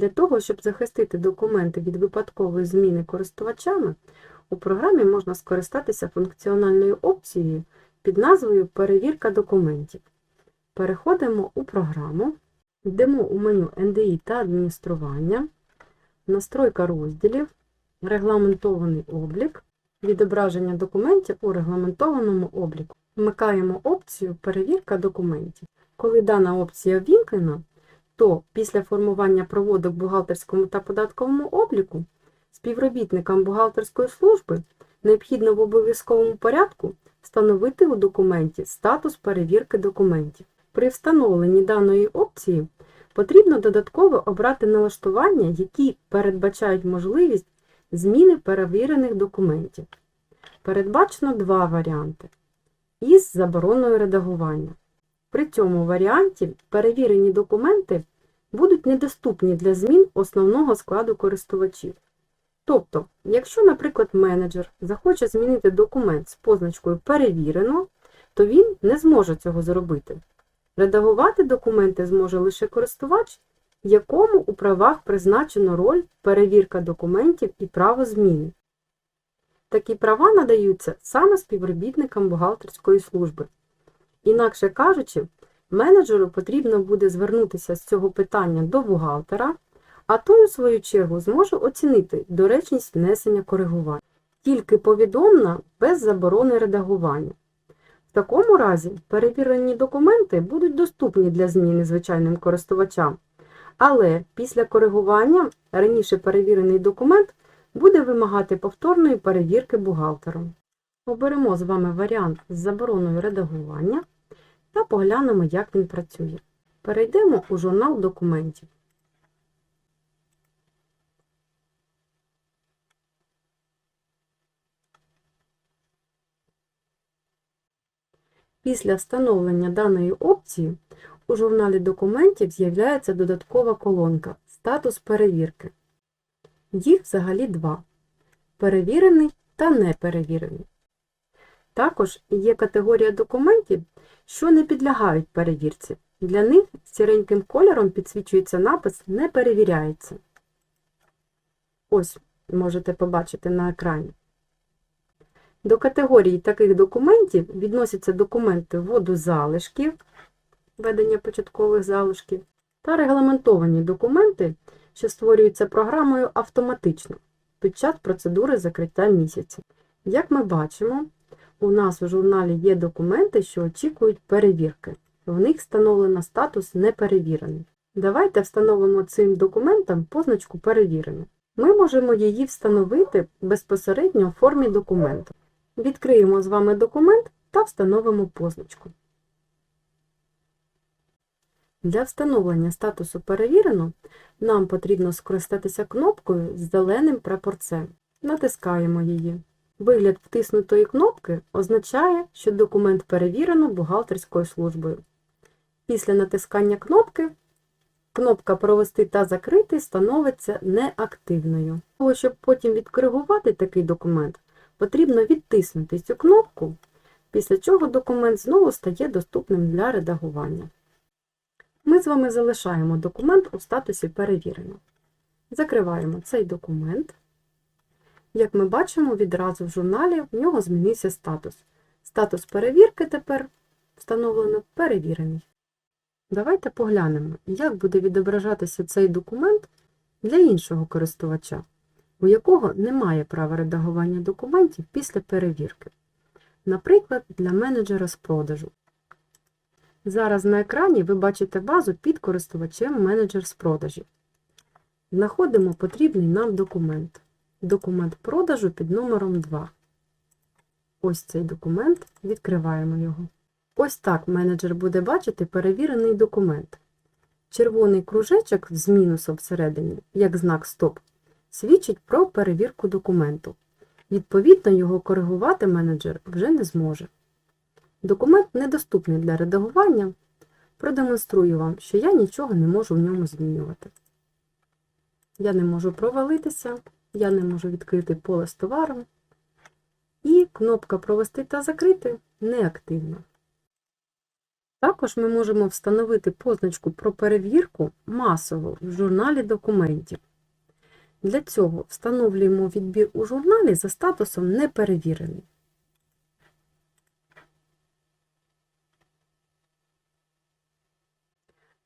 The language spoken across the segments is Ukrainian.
Для того, щоб захистити документи від випадкової зміни користувачами, у програмі можна скористатися функціональною опцією під назвою Перевірка документів. Переходимо у програму, йдемо у меню NDI та адміністрування, настройка розділів, регламентований облік, відображення документів у регламентованому обліку. Вмикаємо опцію Перевірка документів. Коли дана опція ввімкнена, то після формування проводок бухгалтерському та податковому обліку співробітникам бухгалтерської служби необхідно в обов'язковому порядку встановити у документі статус перевірки документів. При встановленні даної опції потрібно додатково обрати налаштування, які передбачають можливість зміни перевірених документів. Передбачено два варіанти із забороною редагування. При цьому варіанті перевірені документи будуть недоступні для змін основного складу користувачів. Тобто, якщо, наприклад, менеджер захоче змінити документ з позначкою Перевірено, то він не зможе цього зробити. Редагувати документи зможе лише користувач, якому у правах призначено роль перевірка документів і право зміни. Такі права надаються саме співробітникам бухгалтерської служби. Інакше кажучи, менеджеру потрібно буде звернутися з цього питання до бухгалтера, а той, у свою чергу, зможе оцінити доречність внесення коригувань. Тільки повідомна без заборони редагування. В такому разі перевірені документи будуть доступні для зміни звичайним користувачам, але після коригування раніше перевірений документ буде вимагати повторної перевірки бухгалтером. Оберемо з вами варіант з забороною редагування та поглянемо, як він працює. Перейдемо у журнал документів. Після встановлення даної опції у журналі документів з'являється додаткова колонка Статус перевірки. Їх взагалі два перевірений та неперевірений. Також є категорія документів, що не підлягають перевірці. Для них сіреньким кольором підсвічується напис Не перевіряється. Ось можете побачити на екрані. До категорії таких документів відносяться документи вводу залишків, ведення початкових залишків та регламентовані документи, що створюються програмою автоматично під час процедури закриття місяця. Як ми бачимо, у нас у журналі є документи, що очікують перевірки. В них встановлено статус неперевірений. Давайте встановимо цим документам позначку перевірено. Ми можемо її встановити безпосередньо в формі документу. Відкриємо з вами документ та встановимо позначку. Для встановлення статусу перевірено нам потрібно скористатися кнопкою з зеленим прапорцем. Натискаємо її. Вигляд втиснутої кнопки означає, що документ перевірено бухгалтерською службою. Після натискання кнопки кнопка Провести та закрити становиться неактивною. Того, щоб потім відкоригувати такий документ, потрібно відтиснути цю кнопку, після чого документ знову стає доступним для редагування. Ми з вами залишаємо документ у статусі перевірено. Закриваємо цей документ. Як ми бачимо, відразу в журналі в нього змінився статус. Статус перевірки тепер встановлено перевірений. Давайте поглянемо, як буде відображатися цей документ для іншого користувача, у якого немає права редагування документів після перевірки. Наприклад, для менеджера з продажу. Зараз на екрані ви бачите базу під користувачем менеджер з продажів. Знаходимо потрібний нам документ. Документ продажу під номером 2. Ось цей документ, відкриваємо його. Ось так менеджер буде бачити перевірений документ. Червоний кружечок з мінусом всередині, як знак СТОП, свідчить про перевірку документу. Відповідно, його коригувати менеджер вже не зможе. Документ недоступний для редагування. Продемонструю вам, що я нічого не можу в ньому змінювати. Я не можу провалитися, я не можу відкрити поле з товаром. І кнопка Провести та закрити неактивна. Також ми можемо встановити позначку про перевірку масово в журналі документів. Для цього встановлюємо відбір у журналі за статусом «Неперевірений».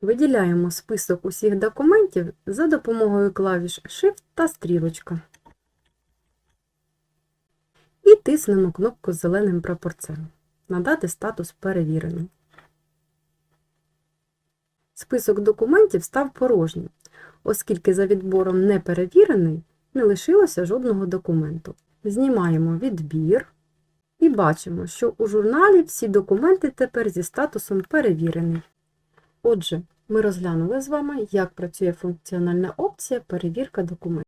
Виділяємо список усіх документів за допомогою клавіш Shift та стрілочка. І тиснемо кнопку з зеленим прапорцем «Надати статус перевірений». Список документів став порожнім, оскільки за відбором «Неперевірений» не лишилося жодного документу. Знімаємо відбір і бачимо, що у журналі всі документи тепер зі статусом «Перевірений». Отже, ми розглянули з вами, як працює функціональна опція «Перевірка документів».